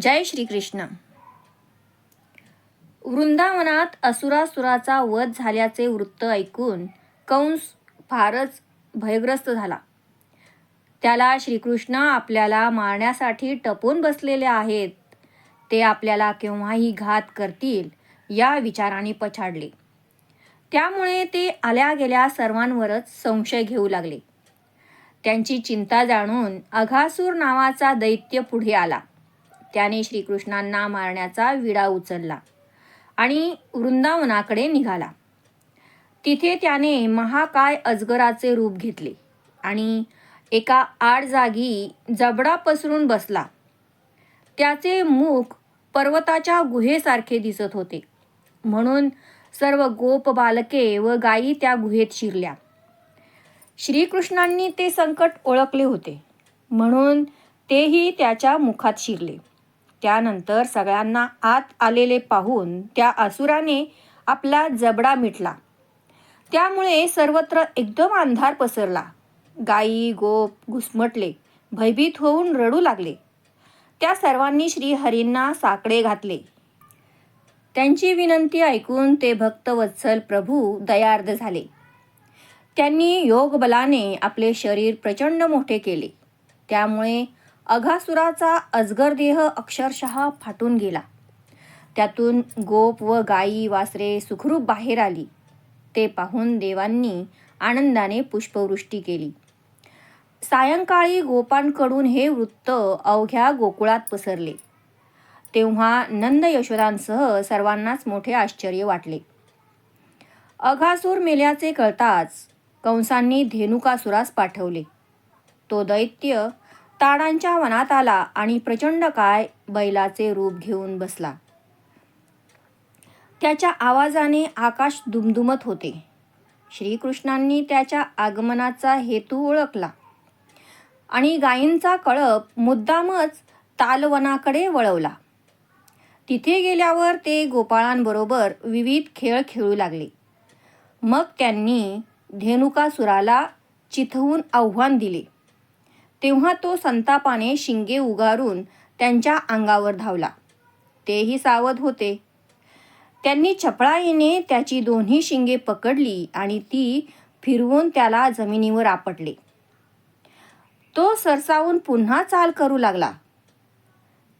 जय श्रीकृष्ण. वृंदावनात असुरासुराचा वध झाल्याचे वृत्त ऐकून कंस फारच भयग्रस्त झाला. त्याला श्रीकृष्ण आपल्याला मारण्यासाठी टपून बसलेले आहेत. ते आपल्याला केव्हाही घात करतील या विचाराने पछाडले. त्यामुळे ते आल्या गेल्या सर्वांवरच संशय घेऊ लागले. त्यांची चिंता जाणून अघासूर नावाचा दैत्य पुढे आला. त्याने श्रीकृष्णांना मारण्याचा विडा उचलला आणि वृंदावनाकडे निघाला. तिथे त्याने महाकाय अजगराचे रूप घेतले आणि एका आड जागी जबडा पसरून बसला. त्याचे मुख पर्वताच्या गुहेसारखे दिसत होते. म्हणून सर्व गोप बालके व गायी त्या गुहेत शिरल्या. श्रीकृष्णांनी ते संकट ओळखले होते. म्हणून तेही त्याच्या मुखात शिरले. त्यानंतर सगळ्यांना आत आलेले पाहून त्या असुराने आपला जबडा मिटला. त्यामुळे सर्वत्र एकदम अंधार पसरला. गायी गोप घुसमटले भयभीत होऊन रडू लागले. त्या सर्वांनी श्रीहरींना साकडे घातले. त्यांची विनंती ऐकून ते भक्तवत्सल प्रभू दयार्द झाले. त्यांनी योग बलाने आपले शरीर प्रचंड मोठे केले. त्यामुळे अघासुराचा अजगर देह अक्षरशः फाटून गेला. त्यातून गोप व गायी वासरे सुखरूप बाहेर आली. ते पाहून देवांनी आनंदाने पुष्पवृष्टी केली. सायंकाळी गोपांकडून हे वृत्त अवघ्या गोकुळात पसरले. तेव्हा नंद यशोदांसह सर्वांनाच मोठे आश्चर्य वाटले. अघासूर मेल्याचे कळताच कंसांनी धेनुकासुरास पाठवले. तो दैत्य ताडांच्या वनात आला आणि प्रचंड काय बैलाचे रूप घेऊन बसला. त्याच्या आवाजाने आकाश दुमदुमत होते. श्रीकृष्णांनी त्याच्या आगमनाचा हेतू ओळखला. आणि गायींचा कळप मुद्दामच तालवनाकडे वळवला. तिथे गेल्यावर ते गोपाळांबरोबर विविध खेळ खेळू लागले. मग त्यांनी धेनुकासुराला चिथवून आव्हान दिले. तेव्हा तो संतापाने शिंगे उगारून त्यांच्या अंगावर धावला. तेही सावध होते. त्यांनी चपळाईने त्याची दोन्ही शिंगे पकडली आणि ती फिरवून त्याला जमिनीवर आपटले. तो सरसावून पुन्हा चाल करू लागला.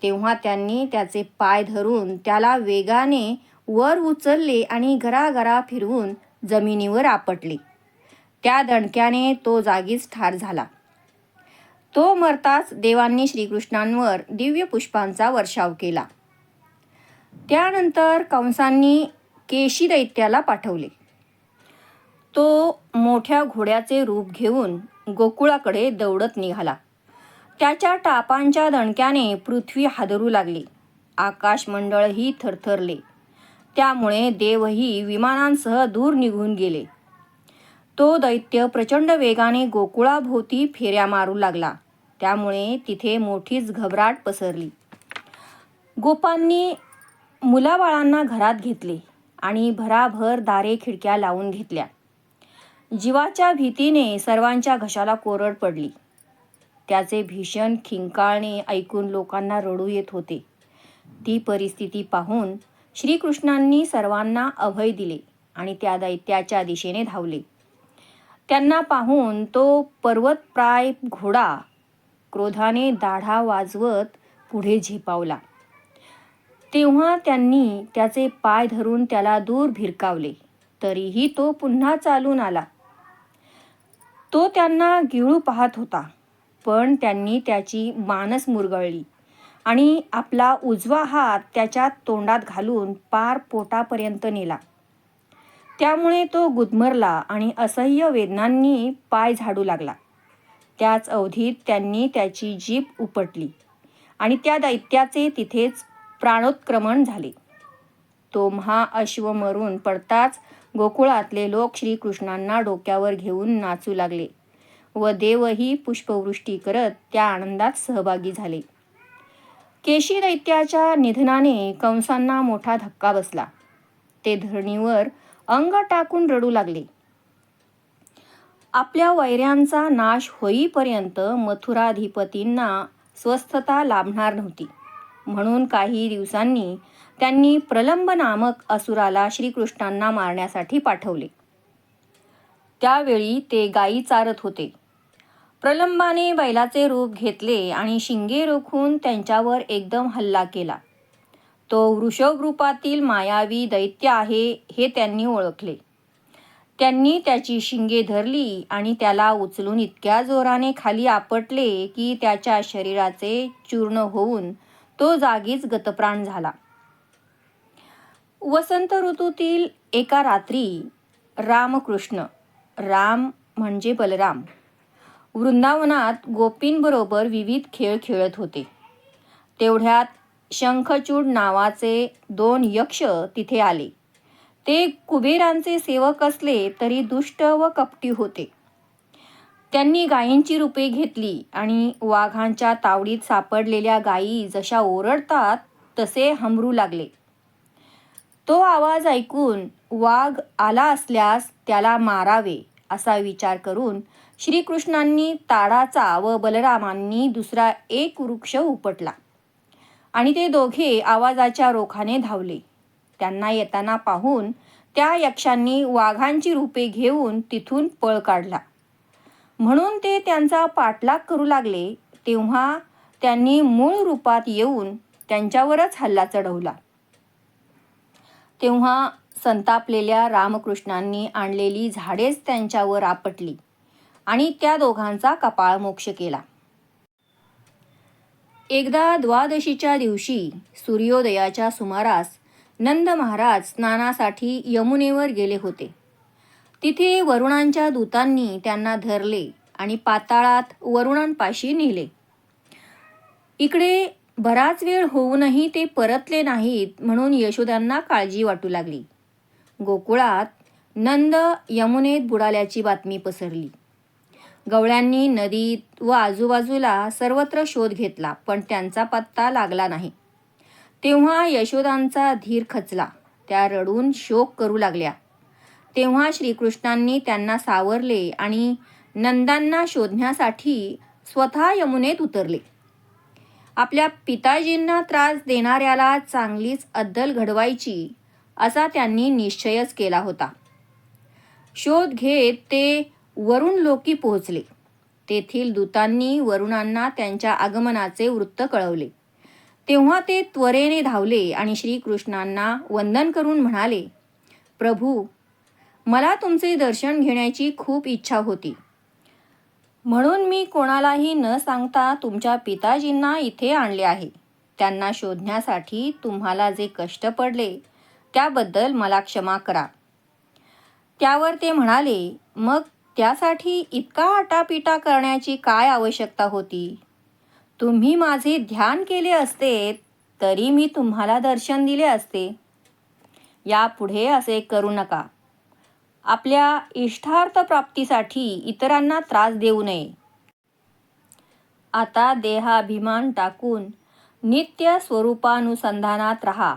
तेव्हा त्यांनी त्याचे पाय धरून त्याला वेगाने वर उचलले आणि घराघरा फिरवून जमिनीवर आपटले. त्या दणक्याने तो जागीच ठार झाला. तो मरताच देवांनी श्रीकृष्णांवर दिव्य पुष्पांचा वर्षाव केला. त्यानंतर कंसांनी केशी दैत्याला पाठवले. तो मोठ्या घोड्याचे रूप घेऊन गोकुळाकडे दौडत निघाला. त्याच्या टापांच्या दणक्याने पृथ्वी हादरू लागली. आकाशमंडळही थरथरले. त्यामुळे देवही विमानांसह दूर निघून गेले. तो दैत्य प्रचंड वेगाने गोकुळाभोवती फेऱ्या मारू लागला. त्यामुळे तिथे मोठीच घबराट पसरली. गोपांनी मुलाबाळांना घरात घेतले आणि भराभर दारे खिडक्या लावून घेतल्या. जीवाच्या भीतीने सर्वांच्या घशाला कोरड पडली. त्याचे भीषण खिंकाळणे ऐकून लोकांना रडू येत होते. ती परिस्थिती पाहून श्रीकृष्णांनी सर्वांना अभय दिले आणि त्या दैत्याच्या दिशेने धावले. त्यांना पाहून तो पर्वतप्राय घोडा क्रोधाने दाढा वाजवत पुढे झेपावला. तेव्हा त्यांनी त्याचे पाय धरून त्याला दूर भिरकावले. तरीही तो पुन्हा चालून आला. तो त्यांना गिळू पाहत होता पण त्यांनी त्याची मानस मुरगळली आणि आपला उजवा हात त्याच्या तोंडात घालून पार पोटापर्यंत नेला. त्यामुळे तो गुदमरला आणि असह्य वेदनांनी पाय झाडू लागला. त्याच अवधीत त्यांनी त्याची जीभ उपटली. आणि त्या दैत्याचे तिथेच प्राणोत्क्रमण झाले. तो महाअश्व मरून पडताच गोकुळातले लोक श्रीकृष्णांना डोक्यावर घेऊन नाचू लागले व देवही पुष्पवृष्टी करत त्या आनंदात सहभागी झाले. केशी दैत्याच्या निधनाने कंसांना मोठा धक्का बसला. ते धरणीवर अंग टाकून रडू लागले. आपल्या वैऱ्यांचा नाश होईपर्यंत मथुराधिपतींना स्वस्थता लाभणार नव्हती. म्हणून काही दिवसांनी त्यांनी प्रलंब नामक असुराला श्रीकृष्णांना मारण्यासाठी पाठवले. त्यावेळी ते गायी चारत होते. प्रलंबाने बैलाचे रूप घेतले आणि शिंगे रोखून त्यांच्यावर एकदम हल्ला केला. तो वृषभ रूपातील मायावी दैत्य आहे हे त्यांनी ओळखले. त्यांनी त्याची शिंगे धरली आणि त्याला उचलून इतक्या जोराने खाली आपटले की त्याच्या शरीराचे चूर्ण होऊन तो जागीच गतप्राण झाला. वसंत ऋतूतील एका रात्री रामकृष्ण राम म्हणजे बलराम वृंदावनात गोपींबरोबर विविध खेळ खेळत होते. तेवढ्यात शंखचूड नावाचे दोन यक्ष तिथे आले. ते कुबेरांचे सेवक असले तरी दुष्ट व कपटी होते. त्यांनी गायींची रूपे घेतली आणि वाघांच्या तावडीत सापडलेल्या गायी जशा ओरडतात तसे हमरू लागले. तो आवाज ऐकून वाघ आला असल्यास त्याला मारावे असा विचार करून श्रीकृष्णांनी ताडाचा व बलरामांनी दुसरा एक वृक्ष उपटला आणि ते दोघे आवाजाच्या रोखाने धावले. त्यांना येताना पाहून त्या यक्षांनी वाघांची रूपे घेऊन तिथून पळ काढला. म्हणून ते त्यांचा पाठलाग करू लागले तेव्हा त्यांनी मूळ रूपात येऊन त्यांच्यावरच हल्ला चढवला. तेव्हा संतापलेल्या रामकृष्णांनी आणलेली झाडेच त्यांच्यावर आपटली आणि त्या दोघांचा कपाळ मोक्ष केला. एकदा द्वादशीच्या दिवशी सूर्योदयाच्या सुमारास नंद महाराज स्नानासाठी यमुनेवर गेले होते. तिथे वरुणांच्या दूतांनी त्यांना धरले आणि पाताळात वरुणांपाशी नेले. इकडे बराच वेळ होऊनही ते परतले नाहीत म्हणून यशोदांना काळजी वाटू लागली. गोकुळात नंद यमुनेत बुडाल्याची बातमी पसरली. गवळ्यांनी नदीत व आजूबाजूला सर्वत्र शोध घेतला पण त्यांचा पत्ता लागला नाही. तेव्हा यशोदांचा धीर खचला. त्या रडून शोक करू लागल्या. तेव्हा श्रीकृष्णांनी त्यांना सावरले आणि नंदांना शोधण्यासाठी स्वतः यमुनेत उतरले. आपल्या पिताजींना त्रास देणाऱ्याला चांगलीच अद्दल घडवायची असा त्यांनी निश्चयच केला होता. शोध घेत ते वरुण लोकी पोहोचले. तेथील दूतांनी वरुणांना त्यांच्या आगमनाचे वृत्त कळवले. तेव्हा ते त्वरेने धावले आणि श्रीकृष्णांना वंदन करून म्हणाले प्रभू मला तुमचे दर्शन घेण्याची खूप इच्छा होती. म्हणून मी कोणालाही न सांगता तुमच्या पिताजींना इथे आणले आहे. त्यांना शोधण्यासाठी तुम्हाला जे कष्ट पडले त्याबद्दल मला क्षमा करा. त्यावर ते म्हणाले मग त्यासाठी इतका आटापिटा करण्याची काय आवश्यकता होती? तुम्ही माझे ध्यान केले असते तरी मी तुम्हाला दर्शन दिले असते. यापुढे असे करू नका. आपल्या इष्टार्थ प्राप्तीसाठी इतरांना त्रास देऊ नये. आता देहाभिमान टाकून नित्य स्वरूपानुसंधानात राहा.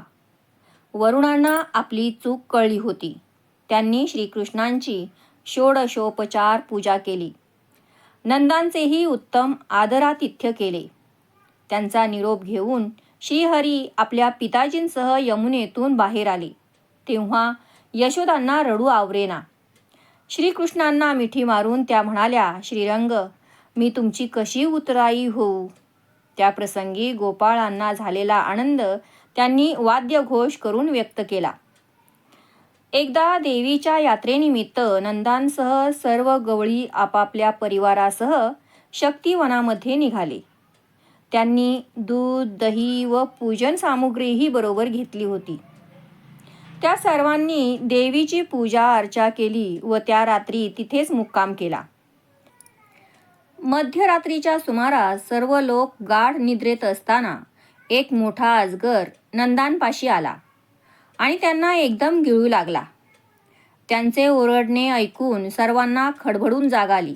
वरुणांना आपली चूक कळली होती. त्यांनी श्रीकृष्णांची षोडशोपचार पूजा केली. नंदांचेही उत्तम आदरातिथ्य केले. त्यांचा निरोप घेऊन श्रीहरी आपल्या पिताजींसह यमुनेतून बाहेर आले. तेव्हा यशोदांना रडू आवरेना. श्रीकृष्णांना मिठी मारून त्या म्हणाल्या श्रीरंग मी तुमची कशी उतराई होऊ त्या प्रसंगी गोपाळांना झालेला आनंद त्यांनी वाद्यघोष करून व्यक्त केला. एकदा देवीच्या यात्रेनिमित्त नंदांसह सर्व गवळी आपापल्या परिवारासह शक्तिवनामध्ये निघाले. त्यांनी दूध दही व पूजन सामुग्रीही बरोबर घेतली होती. त्या सर्वांनी देवीची पूजा अर्चा केली व त्या रात्री तिथेच मुक्काम केला. मध्यरात्रीच्या सुमारास सर्व लोक गाढ निद्रेत असताना एक मोठा अजगर नंदांपाशी आला. आणि त्यांना एकदम गिळू लागला. त्यांचे ओरडणे ऐकून सर्वांना खडबडून जाग आली.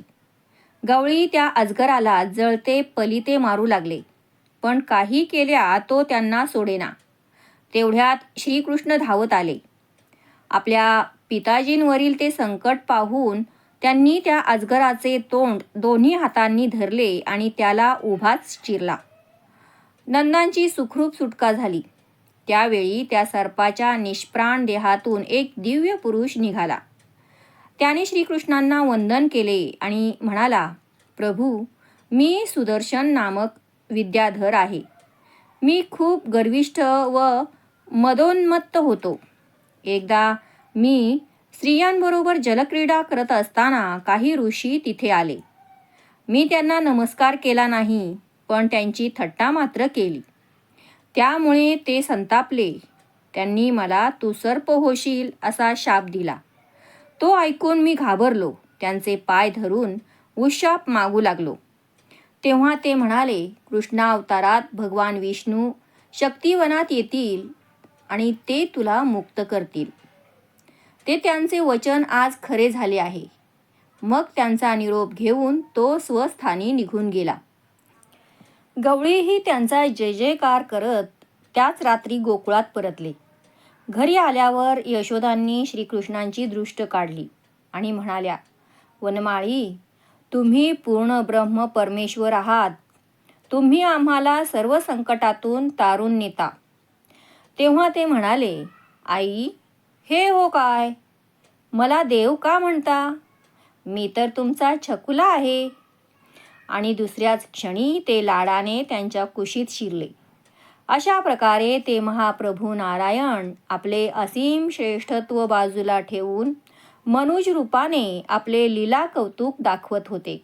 गवळी त्या अजगराला जळते पलिते मारू लागले. पण काही केल्या तो त्यांना सोडेना. तेवढ्यात श्रीकृष्ण धावत आले. आपल्या पिताजींवरील ते संकट पाहून त्यांनी त्या अजगराचे तोंड दोन्ही हातांनी धरले आणि त्याला उभाच चिरला. नंदांची सुखरूप सुटका झाली. त्यावेळी त्या सर्पाच्या निष्प्राण देहातून एक दिव्य पुरुष निघाला. त्याने श्रीकृष्णांना वंदन केले आणि म्हणाला प्रभू मी सुदर्शन नामक विद्याधर आहे. मी खूप गर्विष्ठ व मदोन्मत्त होतो. एकदा मी स्त्रियांबरोबर जलक्रीडा करत असताना काही ऋषी तिथे आले. मी त्यांना नमस्कार केला नाही पण त्यांची थट्टा मात्र केली. त्यामुळे ते संतापले. त्यांनी मला तू सर्प होशील असा शाप दिला. तो ऐकून मी घाबरलो. त्यांचे पाय धरून उशाप मागू लागलो. तेव्हा ते म्हणाले कृष्णावतारात भगवान विष्णू शक्तिवनात येतील आणि ते तुला मुक्त करतील. ते त्यांचे वचन आज खरे झाले आहे. मग त्यांचा निरोप घेऊन तो स्वस्थानी निघून गेला. गवळीही त्यांचा जय जयकार करत त्याच रात्री गोकुळात परतले. घरी आल्यावर यशोदांनी श्रीकृष्णांची दृष्ट काढली आणि म्हणाल्या वनमाळी तुम्ही पूर्ण ब्रह्म परमेश्वर आहात. तुम्ही आम्हाला सर्व संकटातून तारून नेता. तेव्हा ते म्हणाले आई हे हो काय? मला देव का म्हणता? मी तर तुमचा छकुला आहे. आणि दुसऱ्याच क्षणी ते लाडाने त्यांच्या कुशीत शिरले. अशा प्रकारे ते महाप्रभू नारायण आपले असीम श्रेष्ठत्व बाजूला ठेवून मनुज रूपाने आपले लीला कौतुक दाखवत होते.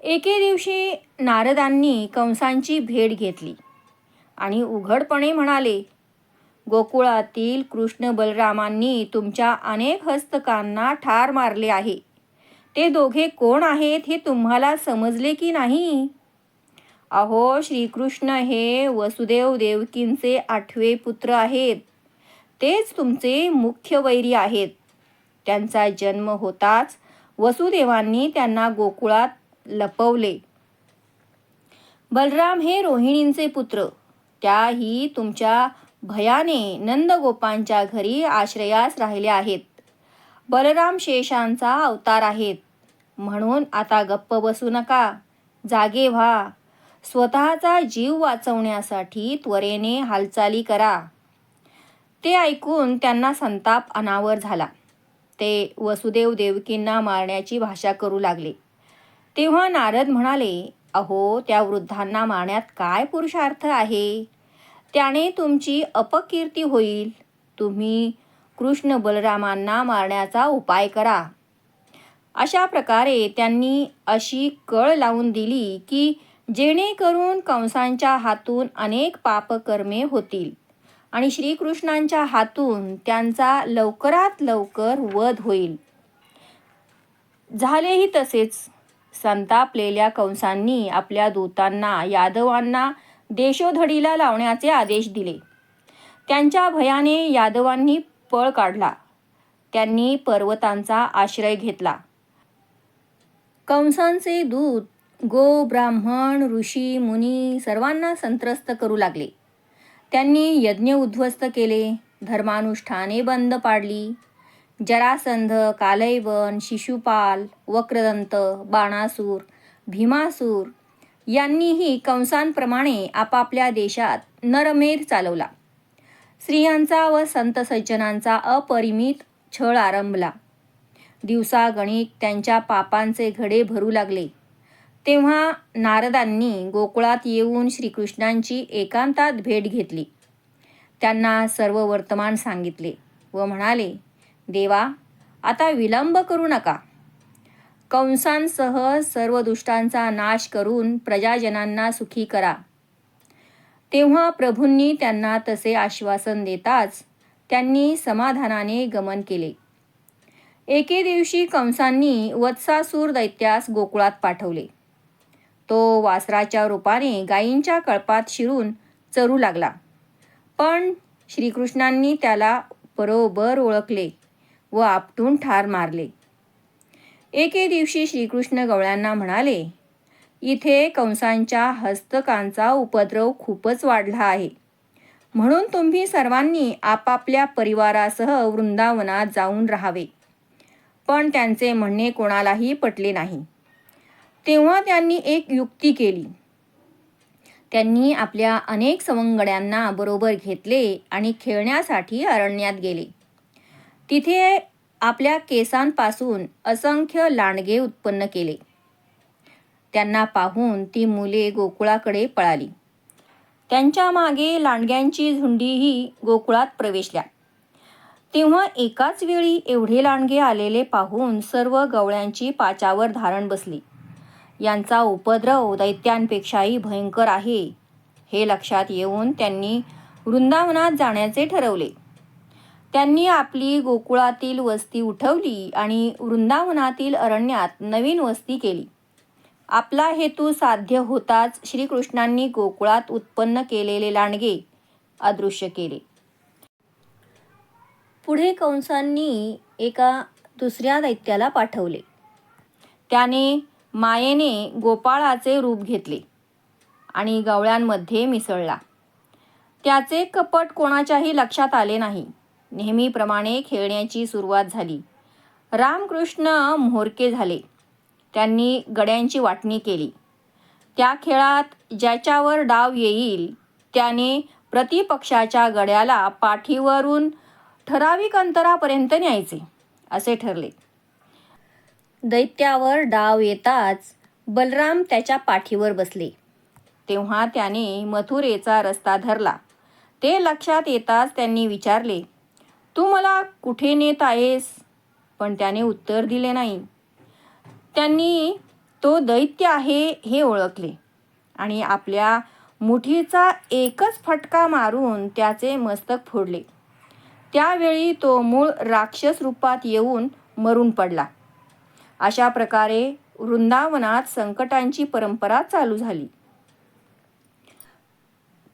एके दिवशी नारदांनी कंसांची भेट घेतली आणि उघडपणे म्हणाले गोकुळातील कृष्ण बलरामांनी तुमच्या अनेक हस्तकांना ठार मारले आहे. ते दोघे कोण आहेत हे तुम्हाला समजले की नाही? अहो श्रीकृष्ण हे वसुदेव देवकींचे आठवे पुत्र आहेत. तेच तुमचे मुख्य वैरी आहेत. त्यांचा जन्म होताच वसुदेवांनी त्यांना गोकुळात लपवले. बलराम हे रोहिणींचे पुत्र. त्याही तुमच्या भयाने नंदगोपांच्या घरी आश्रयास राहिले आहेत. बलराम शेषांचा अवतार आहेत. म्हणून आता गप्प बसू नका. जागे व्हा. स्वतःचा जीव वाचवण्यासाठी त्वरेने हालचाली करा. ते ऐकून त्यांना संताप अनावर झाला. ते वसुदेव देवकींना मारण्याची भाषा करू लागले. तेव्हा नारद म्हणाले अहो त्या वृद्धांना मारण्यात काय पुरुषार्थ आहे? त्याने तुमची अपकीर्ती होईल. तुम्ही कृष्ण बलरामांना मारण्याचा उपाय करा. अशा प्रकारे त्यांनी अशी कळ लावून दिली की जेणेकरून कंसांच्या हातून अनेक पापकर्मे होतील. आणि श्रीकृष्णांच्या हातून त्यांचा लवकरात लवकर वध होईल. झालेही तसेच संतापलेल्या कंसांनी आपल्या दूतांना यादवांना देशोधडीला लावण्याचे आदेश दिले. त्यांच्या भयाने यादवांनी पळ काढला. त्यांनी पर्वतांचा आश्रय घेतला. कंसांचे दूत गो ब्राह्मण ऋषी मुनी सर्वांना संत्रस्त करू लागले. त्यांनी यज्ञ उद्ध्वस्त केले धर्मानुष्ठाने बंद पाडली. जरासंध कालैवन शिशुपाल वक्रदंत बाणासूर भीमासूर यांनीही कंसांप्रमाणे आपापल्या देशात नरमेर चालवला. स्त्रियांचा व संत सज्जनांचा अपरिमित छळ आरंभला. दिवसागणिक त्यांच्या पापांचे घडे भरू लागले. तेव्हा नारदांनी गोकुळात येऊन श्रीकृष्णांची एकांतात भेट घेतली. त्यांना सर्व वर्तमान सांगितले व म्हणाले देवा आता विलंब करू नका. कंसांसह सर्व दुष्टांचा नाश करून प्रजाजनांना सुखी करा. तेव्हा प्रभूंनी त्यांना तसे आश्वासन देताच त्यांनी समाधानाने गमन केले. एके दिवशी कंसांनी वत्सासूर दैत्यास गोकुळात पाठवले. तो वासराच्या रूपाने गायींच्या कळपात शिरून चरू लागला. पण श्रीकृष्णांनी त्याला बरोबर ओळखले व आपटून ठार मारले. एके दिवशी श्रीकृष्ण गवळ्यांना म्हणाले इथे कंसांच्या हस्तकांचा उपद्रव खूपच वाढला आहे. म्हणून तुम्ही सर्वांनी आपापल्या परिवारासह वृंदावनात जाऊन राहावे. पण त्यांचे म्हणणे कोणालाही पटले नाही. तेव्हा त्यांनी एक युक्ती केली. त्यांनी आपल्या अनेक सवंगड्यांना बरोबर घेतले आणि खेळण्यासाठी अरण्यात गेले. तिथे आपल्या केसांपासून असंख्य लांडगे उत्पन्न केले. त्यांना पाहून ती मुले गोकुळाकडे पळाली. त्यांच्या मागे लांडग्यांची झुंडीही गोकुळात प्रवेशल्या. तेव्हा एकाच वेळी एवढे लांडगे आलेले पाहून सर्व गवळ्यांची पाचावर धारण बसली. यांचा उपद्रव दैत्यांपेक्षाही भयंकर आहे हे लक्षात येऊन त्यांनी वृंदावनात जाण्याचे ठरवले. त्यांनी आपली गोकुळातील वस्ती उठवली आणि वृंदावनातील अरण्यात नवीन वस्ती केली. आपला हेतू साध्य होताच श्रीकृष्णांनी गोकुळात उत्पन्न केलेले लांडगे अदृश्य केले. पुढे कंसांनी एका दुसऱ्या दैत्याला पाठवले. त्याने मायेने गोपाळाचे रूप घेतले आणि गवळ्यांमध्ये मिसळला. त्याचे कपट कोणाच्याही लक्षात आले नाही. नेहमीप्रमाणे खेळण्याची सुरुवात झाली. रामकृष्ण म्होरके झाले. त्यांनी गड्यांची वाटणी केली. त्या खेळात ज्याच्यावर डाव येईल त्याने प्रतिपक्षाच्या गड्याला पाठीवरून ठराविक अंतरापर्यंत न्यायचे असे ठरले. दैत्यावर डाव येताच बलराम त्याच्या पाठीवर बसले. तेव्हा त्याने मथुरेचा रस्ता धरला. ते लक्षात येताच त्यांनी विचारले तू मला कुठे नेत आहेस? पण त्याने उत्तर दिले नाही. त्यांनी तो दैत्य आहे हे ओळखले आणि आपल्या मुठीचा एकच फटका मारून त्याचे मस्तक फोडले. त्यावेळी तो मूळ राक्षस रूपात येऊन मरून पडला. अशा प्रकारे वृंदावनात संकटांची परंपरा चालू झाली.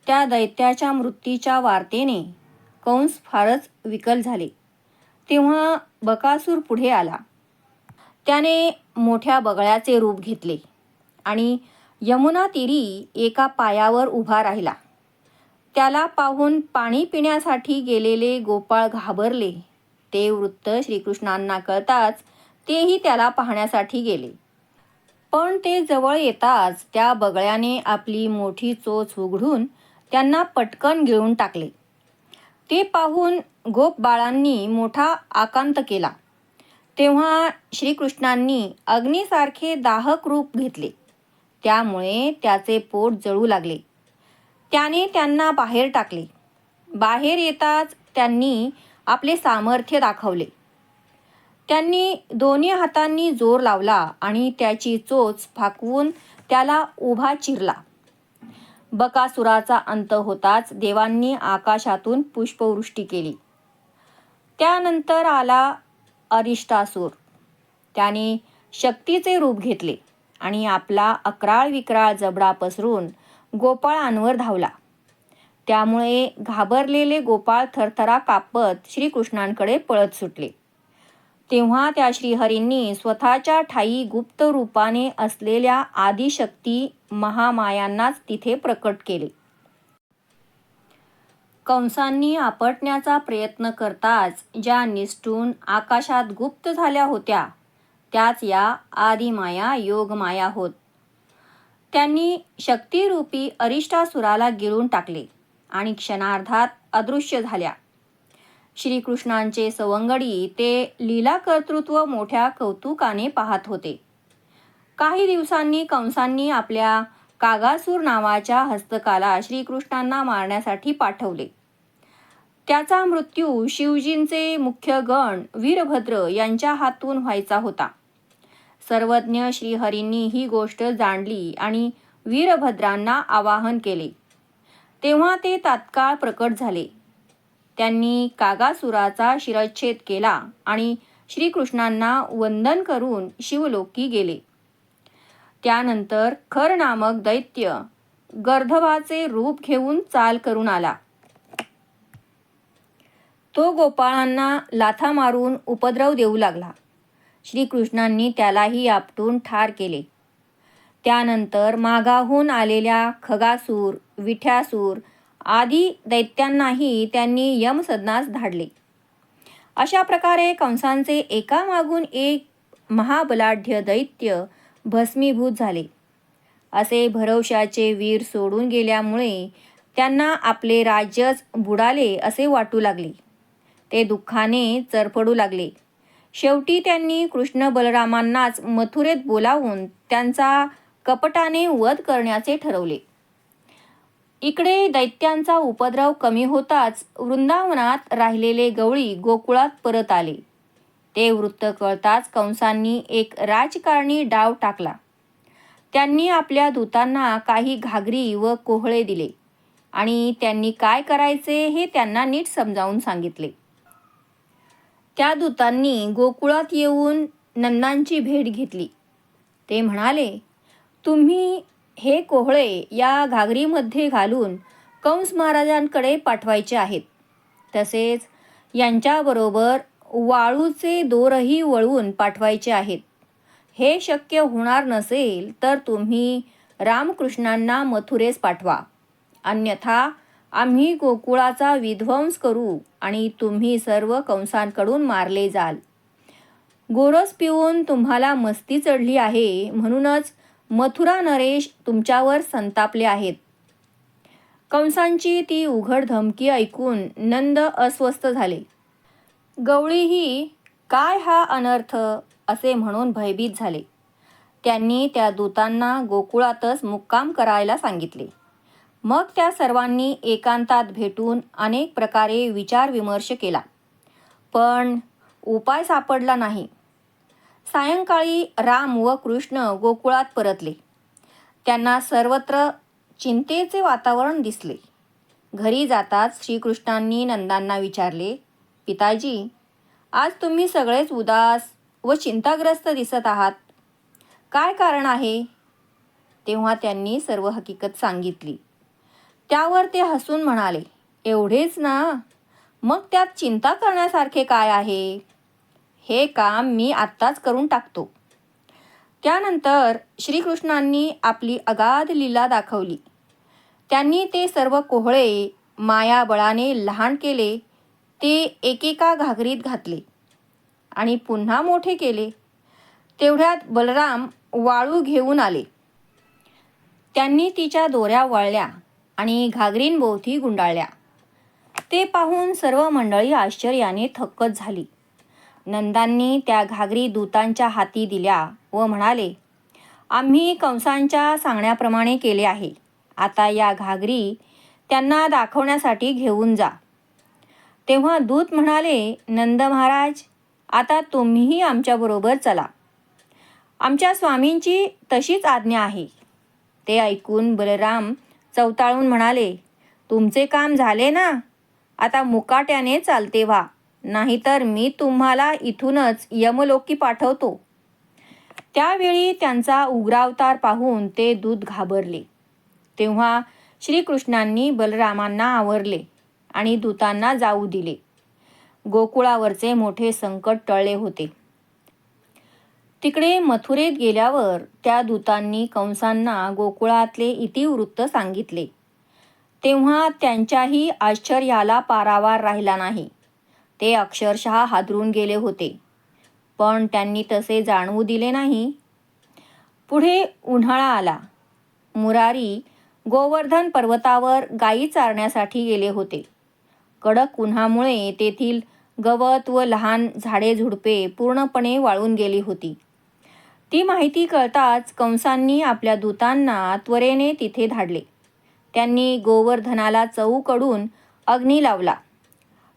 त्या दैत्याच्या मृत्यूच्या वार्तेने कंस फारच विकल झाले. तेव्हा बकासूर पुढे आला. त्याने मोठ्या बगळ्याचे रूप घेतले आणि यमुना तीरी एका पायावर उभा राहिला. त्याला पाहून पाणी पिण्यासाठी गेलेले गोपाळ घाबरले. ते वृत्त श्रीकृष्णांना कळताच तेही त्याला पाहण्यासाठी गेले. पण ते जवळ येताच त्या बगळ्याने आपली मोठी चोच उघडून त्यांना पटकन गिळून टाकले. ते पाहून गोप बाळांनी मोठा आकांत केला. तेव्हा श्रीकृष्णांनी अग्नीसारखे दाहक रूप घेतले. त्यामुळे त्याचे पोट जळू लागले. त्याने त्यांना बाहेर टाकले. बाहेर येताच त्यांनी आपले सामर्थ्य दाखवले. त्यांनी दोन्ही हातांनी जोर लावला आणि त्याची चोच फाकवून त्याला उभा चिरला. बकासुराचा अंत होताच देवांनी आकाशातून पुष्पवृष्टी केली. त्यानंतर आला अरिष्टासूर. त्याने शक्तीचे रूप घेतले आणि आपला अकराळ विक्राळ जबडा पसरून गोपाळांवर धावला. त्यामुळे घाबरलेले गोपाळ थरथरा कापत श्रीकृष्णांकडे पळत सुटले. तेव्हा त्या श्रीहरींनी स्वतःच्या ठाई गुप्त रूपाने असलेल्या आदिशक्ती महामायांनाच तिथे प्रकट केले. कंसांनी आपटण्याचा प्रयत्न करताच ज्या निष्ठून आकाशात गुप्त झाल्या होत्या त्याच या आदिमाया योगमाया होत. त्यांनी शक्तिरूपी अरिष्टासुराला गिळून टाकले आणि क्षणार्धात अदृश्य झाल्या. श्रीकृष्णांचे सवंगडी ते लीला कर्तृत्व मोठ्या कौतुकाने पाहत होते. काही दिवसांनी कंसांनी आपल्या कागासूर नावाच्या हस्तकाला श्रीकृष्णांना मारण्यासाठी पाठवले. त्याचा मृत्यू शिवजींचे मुख्य गण वीरभद्र यांच्या हातून व्हायचा होता. सर्वज्ञ श्रीहरींनी ही गोष्ट जाणली आणि वीरभद्रांना आवाहन केले. तेव्हा ते तात्काळ प्रकट झाले. त्यांनी कागासुराचा शिरच्छेद केला आणि श्रीकृष्णांना वंदन करून शिवलोकी गेले. त्यानंतर खर नामक दैत्य गर्धवाचे रूप घेऊन चाल करून आला. तो गोपाळांना लाथा मारून उपद्रव देऊ लागला. श्रीकृष्णांनी त्यालाही आपटून ठार केले. त्यानंतर मागाहून आलेल्या खगासूर विठ्यासूर आदी दैत्यांनाही त्यांनी यमसदनास धाडले. अशा प्रकारे कंसांचे एकामागून एक महाबलाढ्य दैत्य भस्मीभूत झाले. असे भरवशाचे वीर सोडून गेल्यामुळे त्यांना आपले राज्यच बुडाले असे वाटू लागले. ते दुःखाने चरफडू लागले. शेवटी त्यांनी कृष्ण बलरामांनाच मथुरेत बोलावून त्यांचा कपटाने वध करण्याचे ठरवले. इकडे दैत्यांचा उपद्रव कमी होताच वृंदावनात राहिलेले गवळी गोकुळात परत आले. ते वृत्त कळताच कंसांनी एक राजकारणी डाव टाकला. त्यांनी आपल्या दूतांना काही घागरी व कोहळे दिले आणि त्यांनी काय करायचे हे त्यांना नीट समजावून सांगितले. त्या दूतांनी गोकुळात येऊन नंदांची भेट घेतली. ते म्हणाले तुम्ही हे कोहळे या घागरीमध्ये घालून कंस महाराजांकडे पाठवायचे आहेत. तसेच यांच्याबरोबर वाळूचे दोरही वळवून पाठवायचे आहेत. हे शक्य होणार नसेल तर तुम्ही रामकृष्णांना मथुरेस पाठवा. अन्यथा आम्ही गोकुळाचा विध्वंस करू आणि तुम्ही सर्व कंसांकडून मारले जाल. गोरस पिऊन तुम्हाला मस्ती चढली आहे म्हणूनच मथुरा नरेश तुमच्यावर संतापले आहेत. कंसांची ती उघड धमकी ऐकून नंद अस्वस्थ झाले. गवळीही काय हा अनर्थ? असे म्हणून भयभीत झाले. त्यांनी त्या दूतांना गोकुळातच मुक्काम करायला सांगितले. मग त्या सर्वांनी एकांतात भेटून अनेक प्रकारे विचारविमर्श केला. पण उपाय सापडला नाही. सायंकाळी राम व कृष्ण गोकुळात परतले. त्यांना सर्वत्र चिंतेचे वातावरण दिसले. घरी जाताच श्रीकृष्णांनी नंदांना विचारले पिताजी आज तुम्ही सगळेच उदास व चिंताग्रस्त दिसत आहात. काय कारण आहे? तेव्हा त्यांनी सर्व हकीकत सांगितली. त्यावर ते हसून म्हणाले एवढेच ना? मग त्यात चिंता करण्यासारखे काय आहे? हे काम मी आत्ताच करून टाकतो. त्यानंतर श्रीकृष्णांनी आपली अगाध लीला दाखवली. त्यांनी ते सर्व कोहळे मायाबळाने लहान केले ते एकेका घागरीत घातले आणि पुन्हा मोठे केले. तेवढ्यात बलराम वाळू घेऊन आले. त्यांनी तिच्या दोऱ्या वळल्या. आणि घागरींभोवती गुंडाळल्या. ते पाहून सर्व मंडळी आश्चर्याने थक्कच झाली. नंदांनी त्या घागरी दूतांच्या हाती दिल्या व म्हणाले आम्ही कंसांच्या सांगण्याप्रमाणे केले आहे. आता या घागरी त्यांना दाखवण्यासाठी घेऊन जा. तेव्हा दूत म्हणाले नंद महाराज आता तुम्हीही आमच्याबरोबर चला. आमच्या स्वामींची तशीच आज्ञा आहे. ते ऐकून बलराम चवताळून म्हणाले तुमचे काम झाले ना? आता मुकाट्याने चालते व्हा. नाहीतर मी तुम्हाला इथूनच यमलोकी पाठवतो. त्यावेळी त्यांचा उग्रावतार पाहून ते दूध घाबरले. तेव्हा श्रीकृष्णांनी बलरामांना आवरले आणि दूतांना जाऊ दिले. गोकुळावरचे मोठे संकट टळले होते. तिकडे मथुरेत गेल्यावर त्या दूतांनी कंसांना गोकुळातले इतिवृत्त सांगितले. तेव्हा त्यांच्याही आश्चर्याला पारावार राहिला नाही. ते अक्षरशः हादरून गेले होते. पण त्यांनी तसे जाणवू दिले नाही. पुढे उन्हाळा आला. मुरारी गोवर्धन पर्वतावर गायी चारण्यासाठी गेले होते. कडक उन्हामुळे तेथील गवत व लहान झाडे झुडपे पूर्णपणे वाळून गेली होती. ती माहिती कळताच कंसांनी आपल्या दूतांना त्वरेने तिथे धाडले. त्यांनी गोवर्धनाला चौकडून अग्नी लावला.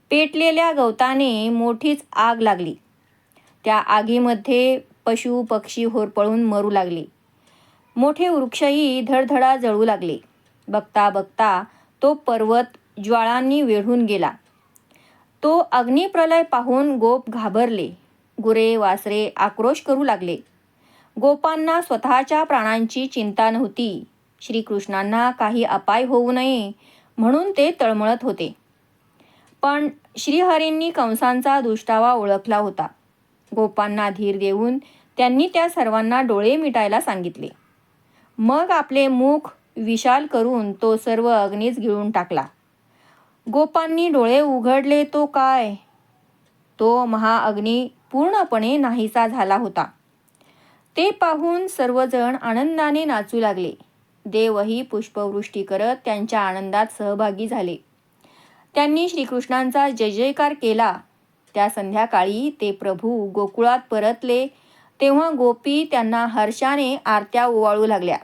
पेटलेल्या गवताने मोठीच आग लागली. त्या आगीमध्ये पशु पक्षी होरपळून मरू लागले. मोठे वृक्षही धडधडा जळू लागले. बघता बघता तो पर्वत ज्वाळांनी वेढून गेला. तो अग्निप्रलय पाहून गोप घाबरले. गुरे वासरे आक्रोश करू लागले. गोपांना स्वतःच्या प्राणांची चिंता नव्हती. श्रीकृष्णांना काही अपाय होऊ नये म्हणून ते तळमळत होते. पण श्रीहरींनी कंसांचा दुष्टावा ओळखला होता. गोपांना धीर देऊन त्यांनी त्या सर्वांना डोळे मिटायला सांगितले. मग आपले मुख विशाल करून तो सर्व अग्नीच गिळून टाकला. गोपांनी डोळे उघडले तो काय? तो महाअग्नी पूर्णपणे नाहीसा झाला होता. ते पाहून सर्वजण आनंदाने नाचू लागले. देवही पुष्पवृष्टी करत त्यांच्या आनंदात सहभागी झाले. त्यांनी श्रीकृष्णांचा जय जयकार केला. त्या संध्याकाळी ते प्रभू गोकुळात परतले. तेव्हा गोपी त्यांना हर्षाने आरत्या ओवाळू लागल्या.